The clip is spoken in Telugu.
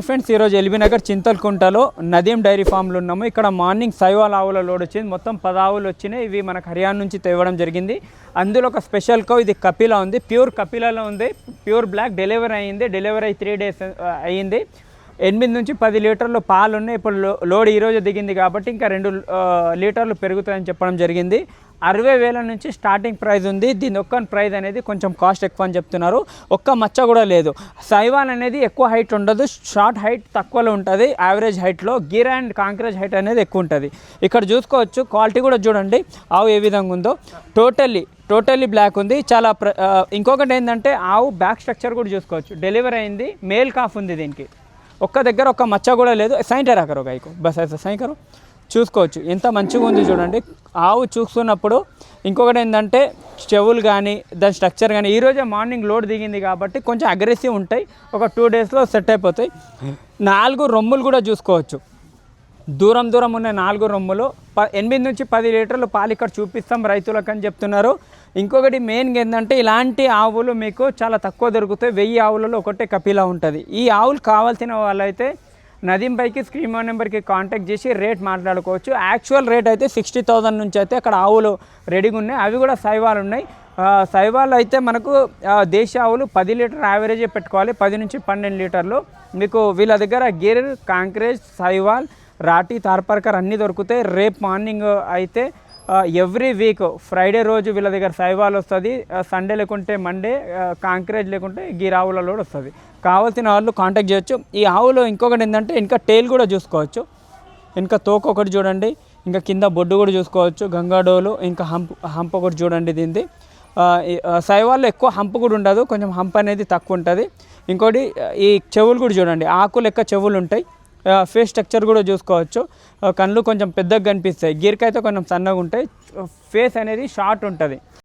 ఫ్రెండ్స్ ఈరోజు ఎల్బీనగర్ చింతల్కుంటలో నదీం డైరీ ఫామ్లో ఉన్నాము. ఇక్కడ మార్నింగ్ సైవాల్ ఆవుల లోడ్ వచ్చింది. మొత్తం పది ఆవులు వచ్చినాయి. ఇవి మనకు హర్యానా నుంచి తేవడం జరిగింది. అందులో ఒక స్పెషల్ కో ఇది కపిలా ఉంది. ప్యూర్ కపిలాలో ఉంది. ప్యూర్ బ్లాక్ డెలివరీ అయ్యింది డెలివరీ అయ్యి త్రీ డేస్ అయ్యింది ఎనిమిది నుంచి పది లీటర్లు పాలు ఉన్నాయి. ఇప్పుడు లో- లోడ్ ఈరోజు దిగింది కాబట్టి ఇంకా రెండు లీటర్లు పెరుగుతాయని చెప్పడం జరిగింది. అరవై వేల నుంచి స్టార్టింగ్ ప్రైస్ ఉంది. దీని ఒక్క ప్రైస్ అనేది కొంచెం కాస్ట్ ఎక్కువ అని చెప్తున్నారు. ఒక్క మచ్చ కూడా లేదు. సైవాన్ అనేది ఎక్కువ హైట్ ఉండదు. షార్ట్ హైట్ తక్కువలో ఉంటుంది. యావరేజ్ హైట్లో గీర్ అండ్ కాంక్రేజ్ హైట్ అనేది ఎక్కువ ఉంటుంది. ఇక్కడ చూసుకోవచ్చు. క్వాలిటీ కూడా చూడండి. ఆవు ఏ విధంగా ఉందో. టోటల్లీ టోటల్లీ బ్లాక్ ఉంది. చాలా ప్ర ఇంకొకటి ఏంటంటే ఆవు బ్యాక్ స్ట్రక్చర్ కూడా చూసుకోవచ్చు. డెలివరీ అయింది. మేల్ కాఫ్ ఉంది దీనికి. ఒక్క దగ్గర ఒక్క మచ్చ కూడా లేదు. సైంటర్ రాకరు గైకు బస్ అయితే సైకరు చూసుకోవచ్చు. ఎంత మంచిగా ఉంది చూడండి. ఆవు చూస్తున్నప్పుడు ఇంకొకటి ఏంటంటే చెవులు కానీ దాని స్ట్రక్చర్ కానీ ఈరోజే మార్నింగ్ లోడ్ దిగింది కాబట్టి కొంచెం అగ్రెసివ్ ఉంటాయి. ఒక టూ డేస్లో సెట్ అయిపోతాయి. నాలుగు రొమ్ములు కూడా చూసుకోవచ్చు. దూరం దూరం ఉన్న నాలుగు రొమ్ములు. ప ఎనిమిది నుంచి పది లీటర్లు పాలు ఇక్కడ చూపిస్తాం రైతులకు అని చెప్తున్నారు. ఇంకొకటి మెయిన్గా ఏంటంటే ఇలాంటి ఆవులు మీకు చాలా తక్కువ దొరుకుతాయి. వెయ్యి ఆవులలో ఒకటే కపిలా ఉంటుంది. ఈ ఆవులు కావాల్సిన వాళ్ళైతే నదీం పైకి స్క్రీన్ నెంబర్కి కాంటాక్ట్ చేసి రేట్ మాట్లాడుకోవచ్చు. యాక్చువల్ రేట్ అయితే సిక్స్టీ థౌజండ్ నుంచి అయితే అక్కడ ఆవులు రెడీగా ఉన్నాయి అవి కూడా సైవాలు ఉన్నాయి. ఆ, అయితే మనకు ఆ, దేశీ ఆవులు పది లీటర్ యావరేజే పెట్టుకోవాలి. పది నుంచి పన్నెండు లీటర్లు. మీకు వీళ్ళ దగ్గర గిర్ కాంక్రేజ్ సైవాల్ రాటి తార్పర్కర్ అన్నీ దొరుకుతాయి. రేపు మార్నింగ్ అయితే ఎవ్రీ వీక్ ఫ్రైడే రోజు వీళ్ళ దగ్గర సైవాల్ వస్తుంది సండే లేకుంటే మండే కాంక్రేజ్ లేకుంటే గిరావుల ఆవులలో కూడా వస్తుంది. కావాల్సిన వాళ్ళు కాంటాక్ట్ చేయొచ్చు. ఈ ఆవులో ఇంకొకటి ఏంటంటే ఇంకా టైల్ కూడా చూసుకోవచ్చు. ఇంకా తోక ఒకటి చూడండి ఇంకా కింద బొడ్డు కూడా చూసుకోవచ్చు గంగాడోలు ఇంకా హంప్ హంప్ ఒకటి చూడండి దీనిది. ఆ, సైవాల్లో ఎక్కువ హంప్ కూడా ఉండదు కొంచెం హంప్ అనేది తక్కువ ఉంటుంది. ఇంకోటి ఈ చెవులు కూడా చూడండి ఆకు లెక్క చెవులు ఉంటాయి. ఫేస్ స్ట్రక్చర్ కూడా చూసుకోవచ్చు. కళ్ళు కొంచెం పెద్దగా కనిపిస్తాయి. గిరికైతే కొంచెం సన్నగా ఉంటాయి. ఫేస్ అనేది షార్ట్ ఉంటుంది.